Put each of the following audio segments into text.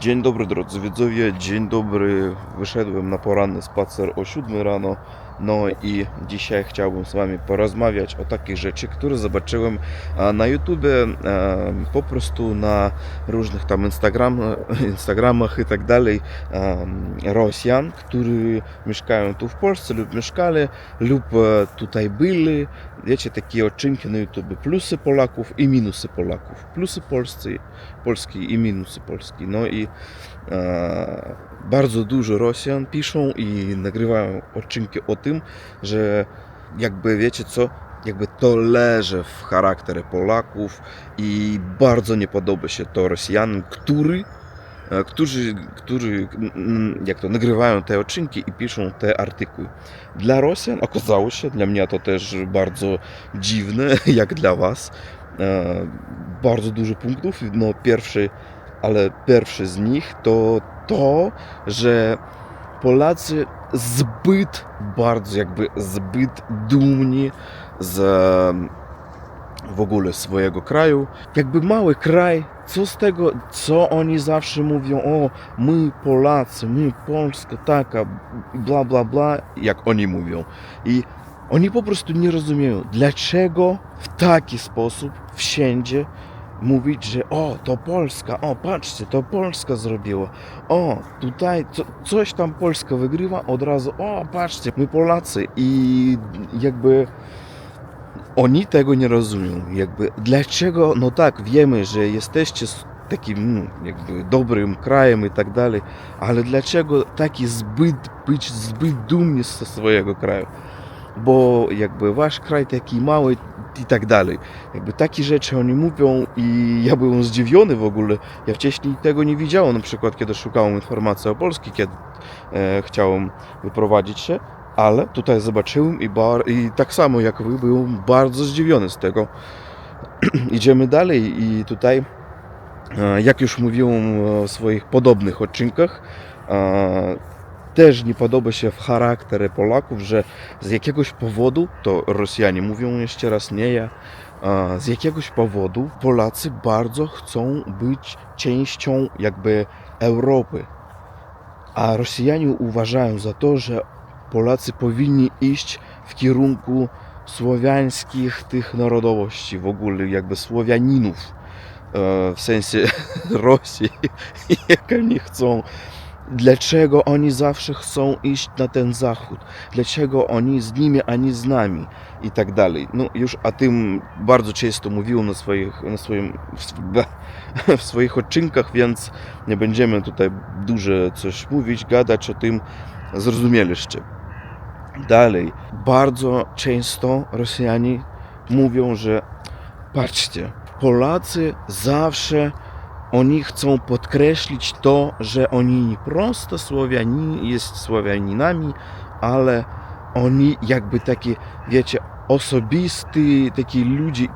Dzień dobry drodzy widzowie, dzień dobry. Wyszedłem na poranny spacer o 7 rano. No i dzisiaj chciałbym z Wami porozmawiać o takich rzeczy, które zobaczyłem a, na YouTubie, e, po prostu na różnych tam Instagram, Instagramach i tak dalej e, Rosjan, którzy mieszkają tu w Polsce lub mieszkali, lub e, tutaj byli. Wiecie, takie odcinki na YouTube, plusy Polaków i minusy Polaków. Plusy polscy, polski i minusy polski. No i e, bardzo dużo Rosjan piszą i nagrywają odcinki o tym, że jakby wiecie co, jakby to leży w charakterze Polaków i bardzo nie podoba się to Rosjanom, który, e, którzy, którzy mm, jak to, nagrywają te odcinki i piszą te artykuły. Dla Rosjan okazało się, dla mnie to też bardzo dziwne, jak dla Was, e, bardzo dużo punktów. No pierwszy, ale pierwszy z nich to to, że Polacy zbyt bardzo, jakby zbyt dumni z w ogóle swojego kraju. Jakby mały kraj, co z tego, co oni zawsze mówią, o, my Polacy, my Polska taka, bla bla bla, jak oni mówią. I oni po prostu nie rozumieją, dlaczego w taki sposób wszędzie mówić, że o, to Polska, o, patrzcie, to Polska zrobiła, o, tutaj co, coś tam Polska wygrywa, od razu, o, patrzcie, my Polacy i jakby oni tego nie rozumieją, jakby dlaczego, no tak, wiemy, że jesteście takim no, jakby dobrym krajem i tak dalej, ale dlaczego taki zbyt, być zbyt dumni ze swojego kraju? Bo jakby wasz kraj taki mały i tak dalej. Jakby takie rzeczy oni mówią i ja byłem zdziwiony w ogóle. Ja wcześniej tego nie widziałem, na przykład kiedy szukałem informacji o Polsce, kiedy e, chciałem wyprowadzić się, ale tutaj zobaczyłem i, bar, i tak samo jak wy byłem bardzo zdziwiony z tego. Idziemy dalej i tutaj, e, jak już mówiłem w swoich podobnych odcinkach, e, też nie podoba się w charakterze Polaków, że z jakiegoś powodu, to Rosjanie mówią jeszcze raz, nie ja, z jakiegoś powodu Polacy bardzo chcą być częścią jakby Europy. A Rosjanie uważają za to, że Polacy powinni iść w kierunku słowiańskich tych narodowości, w ogóle jakby Słowianinów, e, w sensie Rosji, jak oni chcą dlaczego oni zawsze chcą iść na ten zachód, dlaczego oni z nimi, a nie z nami i tak dalej. No już o tym bardzo często mówiłem na swoich, na swoim, w swoich odcinkach, więc nie będziemy tutaj dużo coś mówić, gadać o tym, zrozumieliście. Dalej, bardzo często Rosjanie mówią, że patrzcie, Polacy zawsze oni chcą podkreślić to, że oni nie prosto Słowiani, jest Słowianinami, ale oni jakby takie, wiecie, osobisty, taki ludzi,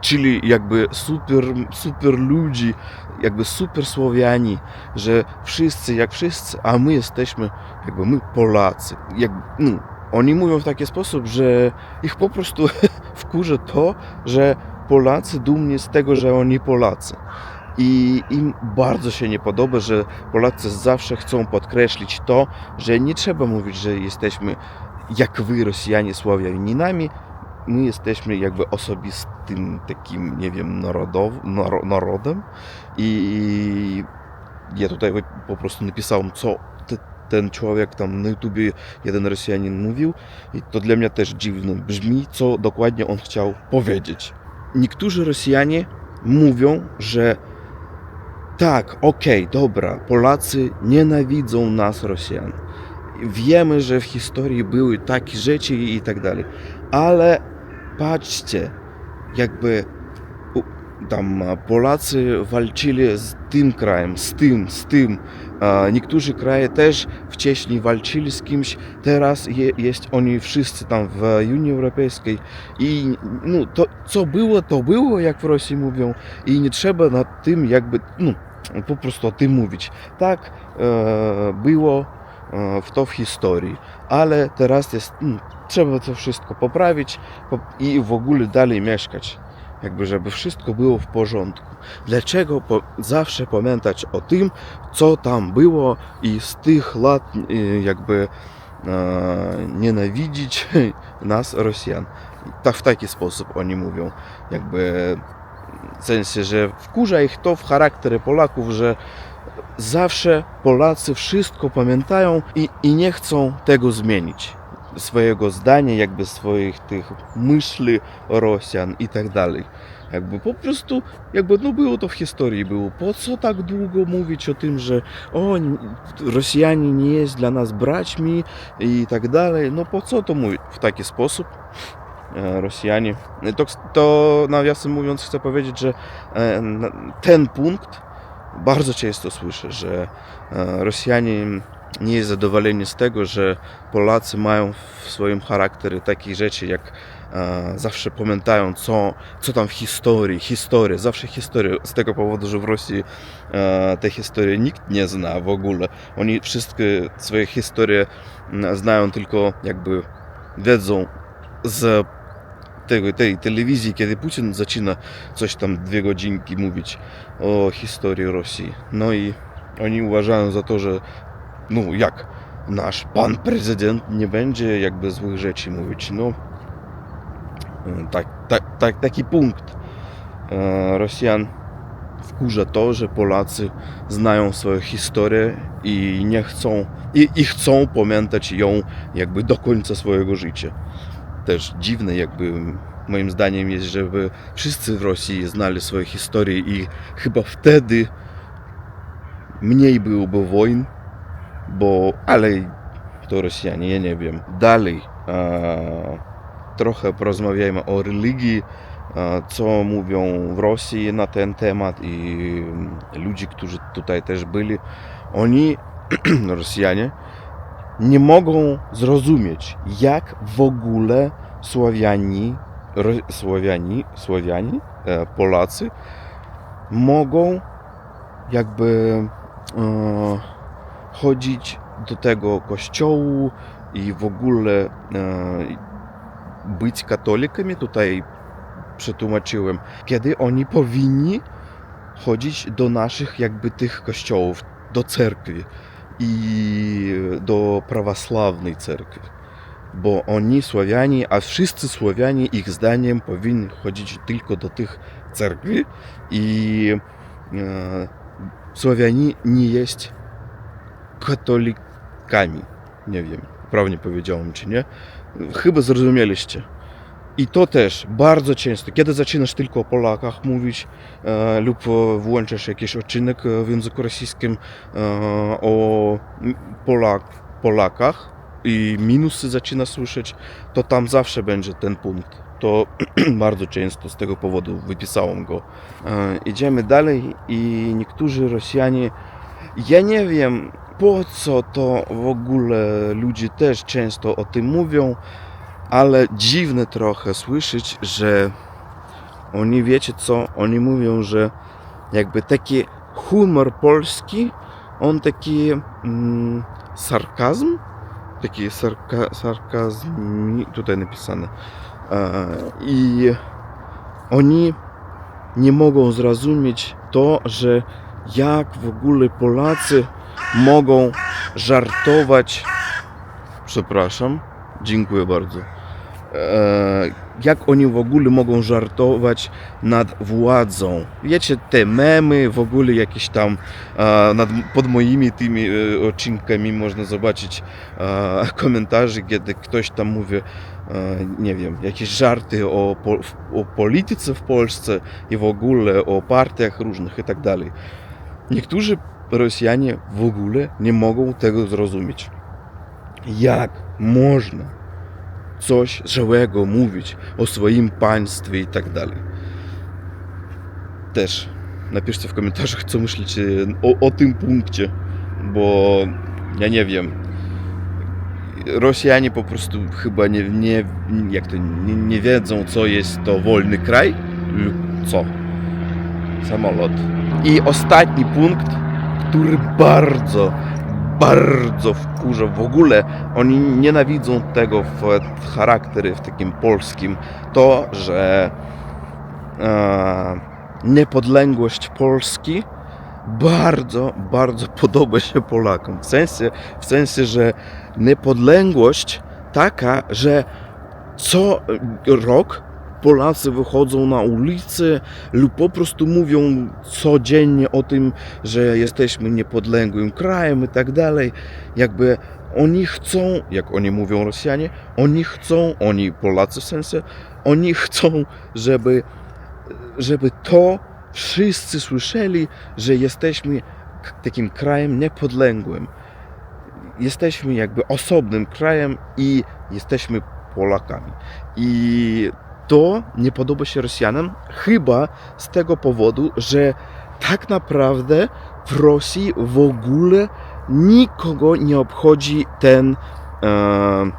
czyli jakby super, super ludzi, jakby super Słowiani, że wszyscy jak wszyscy, a my jesteśmy jakby my Polacy. Jak, no, oni mówią w taki sposób, że ich po prostu wkurza to, że Polacy dumni z tego, że oni Polacy. I im bardzo się nie podoba, że Polacy zawsze chcą podkreślić to, że nie trzeba mówić, że jesteśmy jak wy, Rosjanie, Słowianinami. My jesteśmy jakby osobistym takim, nie wiem, narodow, naro, narodem. I ja tutaj po prostu napisałem, co te, ten człowiek tam na YouTubie, jeden Rosjanin mówił. I to dla mnie też dziwne brzmi, co dokładnie on chciał powiedzieć. Niektórzy Rosjanie mówią, że tak, okej, dobra, Polacy nienawidzą nas, Rosjan. Wiemy, że w historii były takie rzeczy i tak dalej, ale patrzcie, jakby tam Polacy walczyli z tym krajem, z tym, z tym. Niektórzy kraje też wcześniej walczyli z kimś, teraz je, jest oni wszyscy tam w Unii Europejskiej i no, to co było, to było, jak w Rosji mówią i nie trzeba nad tym jakby, no, po prostu o tym mówić. Tak e, było e, w to w historii, ale teraz jest, no, trzeba to wszystko poprawić po- i w ogóle dalej mieszkać. jakby żeby wszystko było w porządku. Dlaczego po, zawsze pamiętać o tym, co tam było i z tych lat y, jakby e, nienawidzić nas, Rosjan. Tak w taki sposób oni mówią. Jakby sensie, że wkurza ich to w charaktery Polaków, że zawsze Polacy wszystko pamiętają i, i nie chcą tego zmienić. Swojego zdania, jakby swoich tych myśli Rosjan i tak dalej. Jakby po prostu, jakby no było to w historii było. Po co tak długo mówić o tym, że o, Rosjanie nie jest dla nas braćmi i tak dalej. No po co to mówić w taki sposób? E, Rosjanie. To, to nawiasem mówiąc chcę powiedzieć, że e, ten punkt bardzo często słyszę, że e, Rosjanie nie jest zadowoleni z tego, że Polacy mają w swoim charakterze takie rzeczy, jak zawsze pamiętają, co, co tam w historii, historię, zawsze historię, z tego powodu, że w Rosji e, tej historii nikt nie zna w ogóle. Oni wszystkie swoje historie znają tylko jakby wiedzą z tego, tej telewizji, kiedy Putin zaczyna coś tam dwie godzinki mówić o historii Rosji. No i oni uważają za to, że no jak nasz pan prezydent nie będzie jakby złych rzeczy mówić. No tak, tak, tak, taki punkt. E, Rosjan wkurza to, że Polacy znają swoją historię i nie chcą i, i chcą pamiętać ją jakby do końca swojego życia. Też dziwne jakby moim zdaniem jest, żeby wszyscy w Rosji znali swoją historię i chyba wtedy mniej byłoby wojn, bo ale to Rosjanie, ja nie wiem. Dalej e, trochę porozmawiajmy o religii, e, co mówią w Rosji na ten temat i mm, ludzie, którzy tutaj też byli, oni, Rosjanie, nie mogą zrozumieć, jak w ogóle Słowiani, Słowiani, Słowiani e, Polacy mogą jakby e, chodzić do tego kościołu i w ogóle e, być katolikami. Tutaj przetłumaczyłem, kiedy oni powinni chodzić do naszych jakby tych kościołów, do cerkwi i do prawosławnej cerkwi. Bo oni Słowianie, a wszyscy Słowianie ich zdaniem powinni chodzić tylko do tych cerkwi i e, Słowianie nie jest katolikami. Nie wiem, prawnie powiedziałem czy nie. Chyba zrozumieliście. I to też bardzo często, kiedy zaczynasz tylko o Polakach mówić e, lub e, włączasz jakiś odcinek e, w języku rosyjskim e, o Polak, Polakach i minusy zaczyna słyszeć, to tam zawsze będzie ten punkt. To bardzo często z tego powodu wypisałem go. E, idziemy dalej i niektórzy Rosjanie, ja nie wiem po co to w ogóle ludzie też często o tym mówią, ale dziwne trochę słyszeć, że oni wiecie co, oni mówią, że jakby taki humor polski, on taki mm, sarkazm, taki sarka, sarkazm, tutaj napisane. E, I oni nie mogą zrozumieć to, że jak w ogóle Polacy mogą żartować. Przepraszam, dziękuję bardzo. E, jak oni w ogóle mogą żartować nad władzą? Wiecie, te memy, w ogóle jakieś tam e, nad, pod moimi tymi e, odcinkami można zobaczyć komentarze, kiedy ktoś tam mówi, nie wiem, jakieś żarty o, o polityce w Polsce i w ogóle o partiach różnych i tak dalej. Niektórzy Rosjanie w ogóle nie mogą tego zrozumieć. Jak można coś złego mówić o swoim państwie i tak dalej. Też napiszcie w komentarzach, co myślicie o, o tym punkcie, bo ja nie wiem. Rosjanie po prostu chyba nie, nie, jak to, nie, nie wiedzą, co jest to wolny kraj lub co. Samolot. I ostatni punkt, który bardzo, bardzo wkurza w ogóle. Oni nienawidzą tego w charakterze w takim polskim. To, że e, niepodległość Polski bardzo, bardzo podoba się Polakom. W sensie, w sensie, że niepodległość taka, że co rok Polacy wychodzą na ulicy lub po prostu mówią codziennie o tym, że jesteśmy niepodległym krajem i tak dalej. Jakby oni chcą, jak oni mówią Rosjanie, oni chcą, oni Polacy w sensie, oni chcą, żeby, żeby to wszyscy słyszeli, że jesteśmy takim krajem niepodległym. Jesteśmy jakby osobnym krajem i jesteśmy Polakami. I to nie podoba się Rosjanom chyba z tego powodu, że tak naprawdę w Rosji w ogóle nikogo nie obchodzi ten e,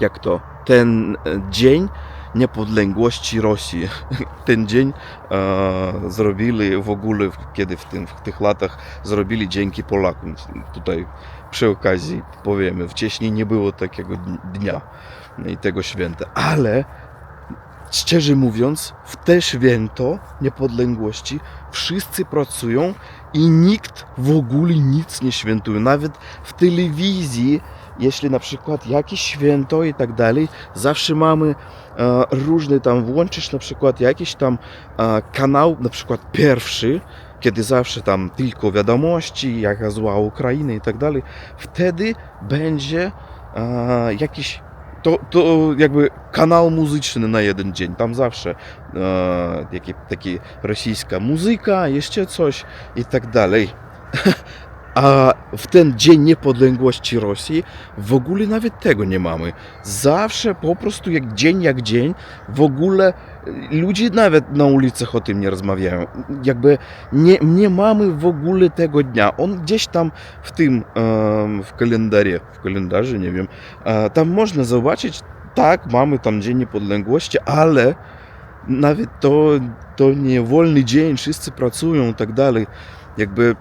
jak to, ten e, dzień niepodległości Rosji. Ten dzień e, zrobili w ogóle, kiedy w, tym, w tych latach zrobili dzięki Polakom. Tutaj przy okazji powiemy, wcześniej nie było takiego dnia i tego święta, ale szczerze mówiąc, w te święto niepodległości wszyscy pracują i nikt w ogóle nic nie świętuje. Nawet w telewizji, jeśli na przykład jakieś święto i tak dalej, zawsze mamy e, różne tam, włączysz na przykład jakiś tam e, kanał, na przykład pierwszy, kiedy zawsze tam tylko wiadomości, jaka zła Ukraina i tak dalej, wtedy będzie e, jakiś to, to jakby kanał muzyczny na jeden dzień. Tam zawsze e, jakie, takie rosyjska muzyka, jeszcze coś i tak dalej. A w ten dzień niepodległości Rosji w ogóle nawet tego nie mamy. Zawsze po prostu jak dzień jak dzień w ogóle ludzie nawet na ulicach o tym nie rozmawiają. Jakby nie, nie mamy w ogóle tego dnia. On gdzieś tam w tym w kalendarze, w kalendarzu, nie wiem, e, tam można zobaczyć, tak, mamy tam Dzień Niepodległości, ale nawet to, to nie wolny dzień, wszyscy pracują i tak dalej. Jakby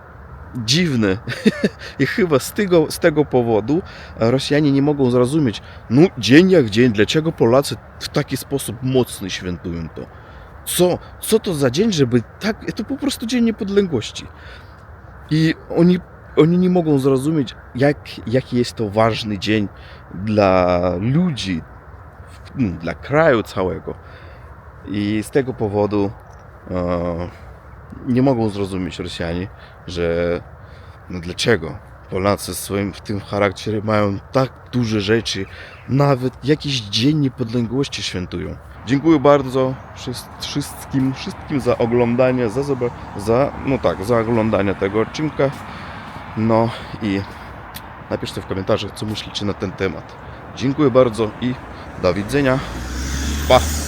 dziwne. I chyba z tego, z tego powodu Rosjanie nie mogą zrozumieć, no dzień jak dzień, dlaczego Polacy w taki sposób mocny świętują to? Co, co to za dzień, żeby tak, to po prostu Dzień Niepodległości. I oni, oni nie mogą zrozumieć, jak, jaki jest to ważny dzień dla ludzi, dla kraju całego. I z tego powodu e, nie mogą zrozumieć Rosjanie, że no dlaczego Polacy w swoim w tym charakterze mają tak duże rzeczy, nawet jakiś dzień niepodległości świętują. Dziękuję bardzo wszys- wszystkim, wszystkim za oglądanie, za, za, no tak, za oglądanie tego odcinka. No i napiszcie w komentarzach, co myślicie na ten temat. Dziękuję bardzo i do widzenia. Pa!